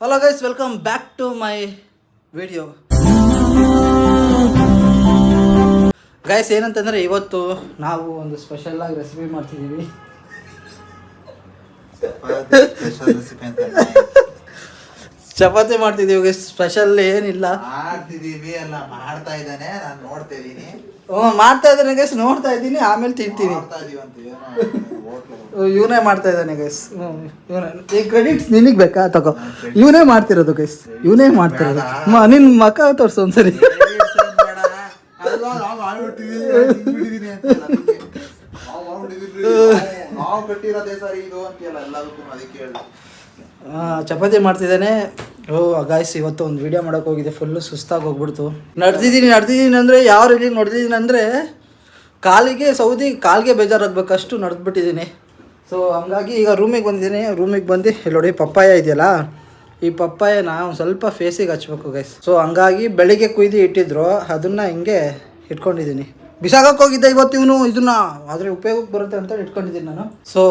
Hello guys welcome back to my video guys ಏನಂತಂದರೆ ಇವತ್ತು ನಾವು ಒಂದು ಸ್ಪೆಷಲ್ ಆಗಿ ರೆಸಿಪಿ ಮಾಡ್ತಿದ್ದೀವಿ. ಚಪಾತಿ ಮಾಡ್ತಿದ್ದೀವಿ ಗೈಸ್ ಸ್ಪೆಷಲ್ ಏನಿಲ್ಲ. ಮಾಡ್ತಿದೀವಿ ಎಲ್ಲ ಮಾಡ್ತಾ ಇದ್ದಾನೆ ನಾನು ನೋಡ್ತಾ ಇದ್ದೀನಿ. ಹ್ಞೂ ಮಾಡ್ತಾ ಇದ್ದಾನೆ ಗೈಸ್ ನೋಡ್ತಾ ಇದ್ದೀನಿ ಆಮೇಲೆ ತಿಂತೀನಿ. ಇವನೇ ಮಾಡ್ತಾ ಇದ್ದಾನೆ ಗೈಸ್ ಇವನೇ. ಈ ಕ್ರೆಡಿಟ್ಸ್ ನಿನಗೆ ಬೇಕಾ? ತಗೋ. ಇವನೇ ಮಾಡ್ತಿರೋದು ಗೈಸ್ ಇವನೇ ಮಾಡ್ತಿರೋದು. ಮ ನಿನ್ನ ಮಕ್ಕ ತೋರಿಸು ಒಂದ್ಸರಿ. ಚಪಾತಿ ಮಾಡ್ತಿದ್ದಾನೆ. ಓ ಗಾಯ್ಸ್ ಇವತ್ತು ಒಂದು ವಿಡಿಯೋ ಮಾಡೋಕೆ ಹೋಗಿದೆ ಫುಲ್ಲು ಸುಸ್ತಾಗಿ ಹೋಗ್ಬಿಡ್ತು. ನಡ್ದಿದ್ದೀನಿ ನಡ್ದಿದ್ದೀನಿ ಅಂದರೆ ಯಾರು ಇಲ್ಲಿ ನಡೆದಿದ್ದೀನಿ ಅಂದರೆ ಕಾಲಿಗೆ ಸೌದಿ, ಕಾಲಿಗೆ ಬೇಜಾರಾಗಬೇಕಷ್ಟು ನಡೆದ್ಬಿಟ್ಟಿದ್ದೀನಿ. ಸೊ ಹಂಗಾಗಿ ಈಗ ರೂಮಿಗೆ ಬಂದಿದ್ದೀನಿ. ರೂಮಿಗೆ ಬಂದು ನೋಡಿ, ಪಪ್ಪಾಯ ಇದೆಯಲ್ಲ? ಈ ಪಪ್ಪಾಯನ ಒಂದು ಸ್ವಲ್ಪ ಫೇಸಿಗೆ ಹಚ್ಬೇಕು ಗೈಸ್ ಸೊ ಹಂಗಾಗಿ ಬೆಳಿಗ್ಗೆ ಕುಯ್ದು ಇಟ್ಟಿದ್ರು. ಅದನ್ನು ಹಿಂಗೆ ಇಟ್ಕೊಂಡಿದ್ದೀನಿ. ಬಿಸಾಕಕ್ಕೆ ಹೋಗಿದ್ದೆ ಇವತ್ತು ಇವನು, ಇದನ್ನ. ಆದರೆ ಉಪಯೋಗಕ್ಕೆ ಬರುತ್ತೆ ಅಂತ ಇಟ್ಕೊಂಡಿದ್ದೀನಿ ನಾನು. ಸೊ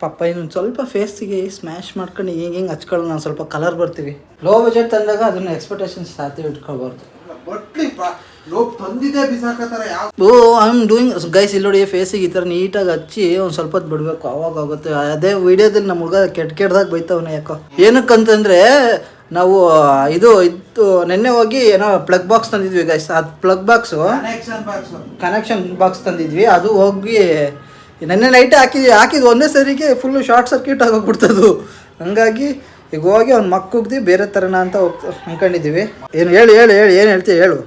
ಪಪ್ಪ ಇನ್ನೊಂದು ಸ್ವಲ್ಪ ಫೇಸಿಗೆ ಸ್ಮ್ಯಾಶ್ ಮಾಡ್ಕೊಂಡು, ಹಿಂಗೆ ಹಿಂಗೆ ಹಚ್ಕೊಳ್ಳೋಣ. ಸ್ವಲ್ಪ ಕಲರ್ ಬರ್ತೀವಿ. ಲೋ ಬಜೆಟ್ ತಂದಾಗ ಅದನ್ನ ಎಕ್ಸ್ಪೆಕ್ಟೇಷನ್ಸ್ ಸಾಧ್ಯ ಇಟ್ಕೊಳ್ಬಾರ್ದು. Oh I am doing guys ಇಲ್ಲಿ ನೋಡಿ ಫೇಸಿಗೆ ಈ ಥರ ನೀಟಾಗಿ ಹಚ್ಚಿ ಒಂದು ಸ್ವಲ್ಪ ಹೊತ್ತು ಬಿಡಬೇಕು ಅವಾಗ ಆಗುತ್ತೆ. ಅದೇ ವಿಡಿಯೋದಲ್ಲಿ ನಮ್ಮ ಹುಡುಗ ಕೆಟ್ಟ ಕೆಟ್ಟದಾಗ ಬೈತವನ ಯಾಕೋ. ಏನಕ್ಕಂತಂದರೆ ನಾವು ಇದು ಇತ್ತು ನಿನ್ನೆ ಹೋಗಿ ಏನೋ ಪ್ಲಗ್ ಬಾಕ್ಸ್ ತಂದಿದ್ವಿ ಗೈಸ್ ಅದು plug box connection box connection box ತಂದಿದ್ವಿ. ಅದು ಹೋಗಿ ನೆನ್ನೆ ನೈಟೇ ಹಾಕಿದ್ವಿ. ಹಾಕಿದ್ವಿ ಒಂದೇ ಸರಿಗೆ ಫುಲ್ಲು ಶಾರ್ಟ್ ಸರ್ಕ್ಯೂಟ್ ಆಗೋಗ್ಬಿಡ್ತದು. ಹಂಗಾಗಿ ಈಗ ಹೋಗಿ ಅವ್ನ ಮಕ್ಕುಗ್ದು ಬೇರೆ ಥರನ ಅಂತ ಹೋಗ್ತಾ ಅನ್ಕೊಂಡಿದ್ದೀವಿ. ಏನು ಹೇಳು ಹೇಳು ಹೇಳು ಏನು ಹೇಳ್ತೀಯ ಹೇಳು.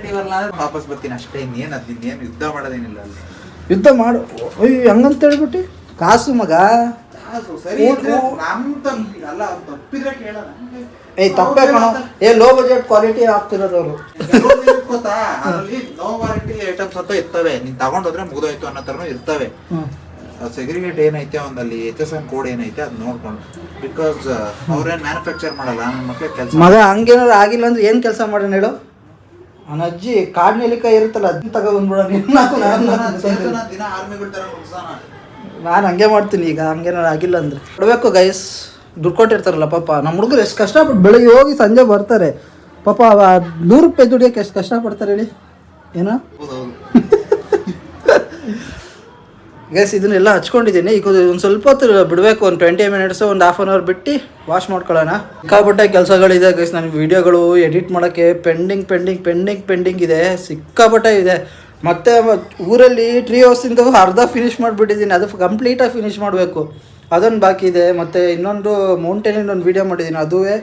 ಮಕ್ಕಳಿಗೆ ವಾಪಸ್ ಬರ್ತೀನಿ ಅಷ್ಟೇ. ಇನ್ನೇನು ಅದು ಇನ್ನೇನು ಯುದ್ಧ ಮಾಡೋದೇನಿಲ್ಲ ಅಲ್ಲಿ. ಯುದ್ಧ ಮಾಡು. ಅಯ್ಯೋ ಹಂಗಂತ ಹೇಳ್ಬಿಟ್ಟು? ಕಾಸು ಮಗ. ಕಾಸು ಸರಿ ಅಲ್ಲ ತಪ್ಪಿದ್ರೆ ಕೇಳೋಣ ಏಯ್ ತಪ್ಪೇ ಕಣೋ ಏ ಲೋ ಬಜೆಟ್ ಕ್ವಾಲಿಟಿ ಆಗ್ತಿರೋದು ಅವರು. ಕ್ವಾಲಿಟಿ ಏನ್ ಗೊತ್ತಾ? ಅದರಲ್ಲಿ ನೋ ವಾರಂಟಿ ಐಟಮ್ಸ್ ಅಂತ ಇರ್ತವೆ. ನೀನ್ ತಗೊಂಡೋದ್ರೆ ಮುಗಿದೋಯ್ತು ಅನ್ನೋ ತರನು ಇರ್ತವೆ. ಸೆಗ್ರಿಗೇಟ್ ಏನೈತೆ ಒಂದಲ್ಲಿ ಎಚ್ ಎಸ್ ಎಂ ಕೋಡ್ ಏನೈತೆ ಅದ್ ನೋಡ್ಕೊಂಡು. ಬಿಕಾಸ್ ಅವ್ರೇನ್ ಮ್ಯಾನುಫ್ಯಾಕ್ಚರ್ ಮಾಡಲ್ಲ ನನ್ನ ಮಕ್ಳಿಗೆ ಕೆಲಸ ಮಗ ಹಂಗೇನಾದ್ರು ಆಗಿಲ್ಲ ಅಂದ್ರೆ ಏನು ಕೆಲಸ ಮಾಡೋಣ ಹೇಳು? ನನ್ನ ಅಜ್ಜಿ ಕಾಡ್ ನೆಲಿಕಾಯಿ ಇರುತ್ತಲ್ಲ ಅದನ್ನ ತಗೊಂಡ್ಬಿಡೋಣ ದಿನ ಆರ್ಮಿಗಳ ತರ ಮುಗ್ಸಾನ ನಾನು ಹಂಗೆ ಮಾಡ್ತೀನಿ ಈಗ ಹಂಗೇನಾದ್ರು ಆಗಿಲ್ಲ ಅಂದ್ರೆ. ಕೊಡಬೇಕು ಗೈಸ್ ದುಡ್ಡು ಕೊಟ್ಟಿರ್ತಾರಲ್ಲ ಪಾಪ ನಮ್ಮ ಹುಡುಗರು ಎಷ್ಟು ಕಷ್ಟಪಟ್ಟು ಬೆಳಗ್ಗೆ ಹೋಗಿ ಸಂಜೆ ಬರ್ತಾರೆ. ಪಾಪ ನೂರು ರೂಪಾಯಿ ದುಡಿಯೋಕೆ ಎಷ್ಟು ಕಷ್ಟಪಡ್ತಾರೆ ಹೇಳಿ? ಏನೋ? ಗ್ಯಾಸ್ ಇದನ್ನೆಲ್ಲ ಹಚ್ಕೊಂಡಿದ್ದೀನಿ. ಈಗ ಒಂದು ಸ್ವಲ್ಪ ಹೊತ್ತು ಬಿಡಬೇಕು, ಒಂದು ಟ್ವೆಂಟಿ ಮಿನಿಟ್ಸು ಒಂದು ಹಾಫ್ ಆನ್ ಅವರ್ ಬಿಟ್ಟು ವಾಶ್ ಮಾಡ್ಕೊಳ್ಳೋಣ. ಸಿಕ್ಕಾಪಟ್ಟೆ ಕೆಲಸಗಳಿದೆ ಗೈಸ್ ನನಗೆ ವೀಡಿಯೋಗಳು ಎಡಿಟ್ ಮಾಡೋಕ್ಕೆ ಪೆಂಡಿಂಗ್ ಪೆಂಡಿಂಗ್ ಪೆಂಡಿಂಗ್ ಪೆಂಡಿಂಗ್ ಇದೆ. ಸಿಕ್ಕಾಪಟ್ಟೆ ಇದೆ. ಮತ್ತು ಊರಲ್ಲಿ ಟ್ರೀ ಹೌಸಿಂದು ಅರ್ಧ ಫಿನಿಶ್ ಮಾಡಿಬಿಟ್ಟಿದ್ದೀನಿ. ಅದು ಕಂಪ್ಲೀಟಾಗಿ ಫಿನಿಶ್ ಮಾಡಬೇಕು. ಅದೊಂದು ಬಾಕಿ ಇದೆ. ಮತ್ತು ಇನ್ನೊಂದು ಮೌಂಟೇನಿಂದ ಒಂದು ವೀಡಿಯೋ ಮಾಡಿದ್ದೀನಿ ಅದುವೇ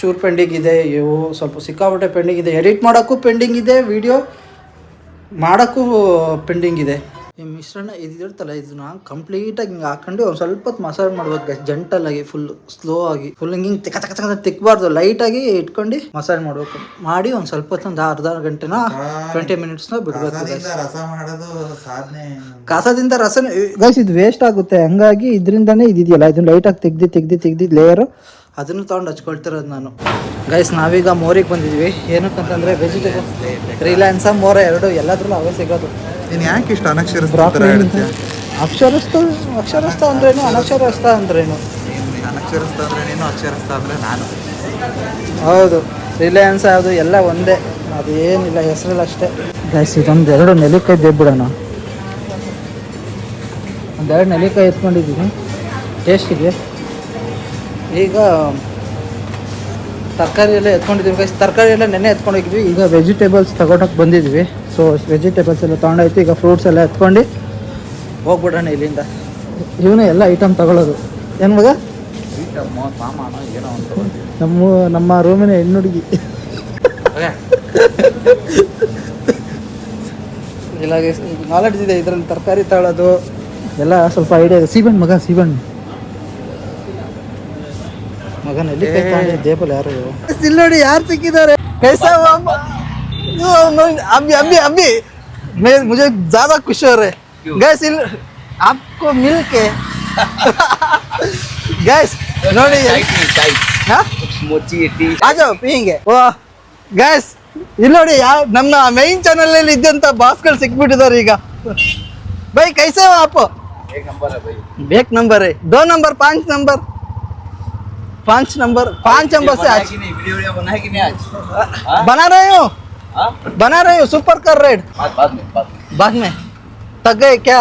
ಚೂರು ಪೆಂಡಿಂಗ್ ಇದೆ. ಇವು ಸ್ವಲ್ಪ ಸಿಕ್ಕಾಪಟ್ಟೆ ಪೆಂಡಿಂಗ್ ಇದೆ. ಎಡಿಟ್ ಮಾಡೋಕ್ಕೂ ಪೆಂಡಿಂಗ್ ಇದೆ. ವೀಡಿಯೋ ಮಾಡೋಕ್ಕೂ ಪೆಂಡಿಂಗ್ ಇದೆ. ಈ ಮಿಶ್ರಣ ಇದಿರುತ್ತಲ್ಲ ಇದನ್ನ ಕಂಪ್ಲೀಟಾಗಿ ಹಿಂಗೆ ಹಾಕೊಂಡು ಒಂದು ಸ್ವಲ್ಪ ಹೊತ್ತು ಮಸಾಜ್ ಮಾಡ್ಬೇಕು ಜಂಟಲ್ ಜಂಟಲಾಗಿ ಫುಲ್ ಸ್ಲೋ ಆಗಿ. ಫುಲ್ ಹಿಂಗೆ ಹಿಂಗೆ ತಿಕ್ಕ ತಕ್ಕ ತಿಕ್ಬಾರ್ದು ಲೈಟ್ ಲೈಟಾಗಿ ಇಟ್ಕೊಂಡು ಮಸಾಜ್ ಮಾಡಬೇಕು. ಮಾಡಿ ಒಂದು ಸ್ವಲ್ಪ ಹೊತ್ತು ಒಂದು ಅರ್ಧ ಗಂಟೆನ ಟ್ವೆಂಟಿ ಮಿನಿಟ್ಸ್ನ ಬಿಡಬೇಕು ರಸ ಮಾಡೋದು ಸಾಧನೆ ಕಸದಿಂದ ರಸನ ಗೈಸ್ ಇದು ವೇಸ್ಟ್ ಆಗುತ್ತೆ. ಹಂಗಾಗಿ ಇದರಿಂದನೇ ಇದಿದೆಯಲ್ಲ ಇದನ್ನ ಲೈಟಾಗಿ ತೆಗ್ದು ತೆಗ್ದು ತೆಗ್ದು ಲೇಯರು ಅದನ್ನು ತೊಗೊಂಡು ಹಚ್ಕೊಳ್ತಿರೋದು ನಾನು. ಗೈಸ್ ನಾವೀಗ ಮೋರಿಗೆ ಬಂದಿದ್ವಿ. ಏನಕ್ಕಂತಂದರೆ ವೆಜಿಟೇಬಲ್ಸ್ ರಿಲಯನ್ಸ ಮೋರ ಎರಡು ಎಲ್ಲದ್ರಲ್ಲೂ ಅವೇ ಸಿಗೋದು. ನೀನ್ ಯಾಕೆ ಇಷ್ಟ ಅನಕ್ಷರಸ್ಥ ಅಕ್ಷರಸ್ಥ ಅಕ್ಷರಸ್ಥ ಅಂದ್ರೇನು? ಅನಕ್ಷರಸ್ಥ ಅಂದ್ರೇನು? ಅನಕ್ಷರಸ್ಥ ಅಂದ್ರೆ ನೀನು ಅಕ್ಷರಸ್ಥ ಅಂದ್ರೆ ನಾನು. ಹೌದು. ರಿಲಯನ್ಸ್ ಅದು ಎಲ್ಲ ಒಂದೇ. ಅದೇನಿಲ್ಲ ಹೆಸರಲ್ಲಿ ಅಷ್ಟೇ ಗೈಸ್ ಇದೊಂದು ಎರಡು ನೆಲ್ಲಿಕಾಯಿ ಒಂದು ಒಂದೆರಡು ನೆಲ್ಲಿಕಾಯಿ ಎತ್ಕೊಂಡಿದ್ದೀನಿ ಟೇಸ್ಟ್ ಇದೆ ಈಗ ತರಕಾರಿ ಎಲ್ಲ ಎತ್ಕೊಂಡಿದ್ದೀವಿ ಗೈಸ್ ತರಕಾರಿ ಎಲ್ಲ ನೆನ್ನೆ ಎತ್ಕೊಂಡೋಗಿದ್ವಿ ಈಗ ವೆಜಿಟೇಬಲ್ಸ್ ತಗೊಳಕ್ಕೆ ಬಂದಿದ್ವಿ. ಸೊ ವೆಜಿಟೇಬಲ್ಸ್ ಎಲ್ಲ ತೊಗೊಂಡಾಯ್ತು ಈಗ ಫ್ರೂಟ್ಸ್ ಎಲ್ಲ ಎತ್ಕೊಂಡು ಹೋಗ್ಬಿಡೋಣ ಇಲ್ಲಿಂದ. ಇವನೇ ಎಲ್ಲ ಐಟಮ್ ತಗೊಳ್ಳೋದು ಏನು ಮಗ? ನಮ್ಮ ನಮ್ಮ ರೂಮಿನ ಹೆಣ್ಣುಡುಗಿ. ಇಲ್ಲ ನಾಲೆಡ್ಜ್ ಇದೆ. ಇದರಲ್ಲಿ ತರಕಾರಿ ತಗೊಳ್ಳೋದು ಎಲ್ಲ ಸ್ವಲ್ಪ ಐಡಿಯಾ ಇದೆ. ಸೀಬಣ್ಣು ಮಗ ಸೀಬಣ್ಣು ಮಗನಲ್ಲಿ ದೇಪಲ್ ಯಾರು ಇಲ್ಲ ನೋಡಿ ಯಾರು ಸಿಕ್ಕಿದ್ದಾರೆ? ಕೈಸ अभी अभी अभी। मैं मुझे ज़्यादा खुश हो। रहे गैस इन आपको मिल के गैस आ जाओ पियेंगे। गैस नम मेन चैनल भास्कर भाई कैसे हो आप? एक नंबर है दो नंबर पाँच नंबर पाँच नंबर पाँच नंबर से आज। बना बना रहे हो? हाँ? बना रहे हो सुपर कर रेड बाद में बाद में। बाद में? थक गए क्या?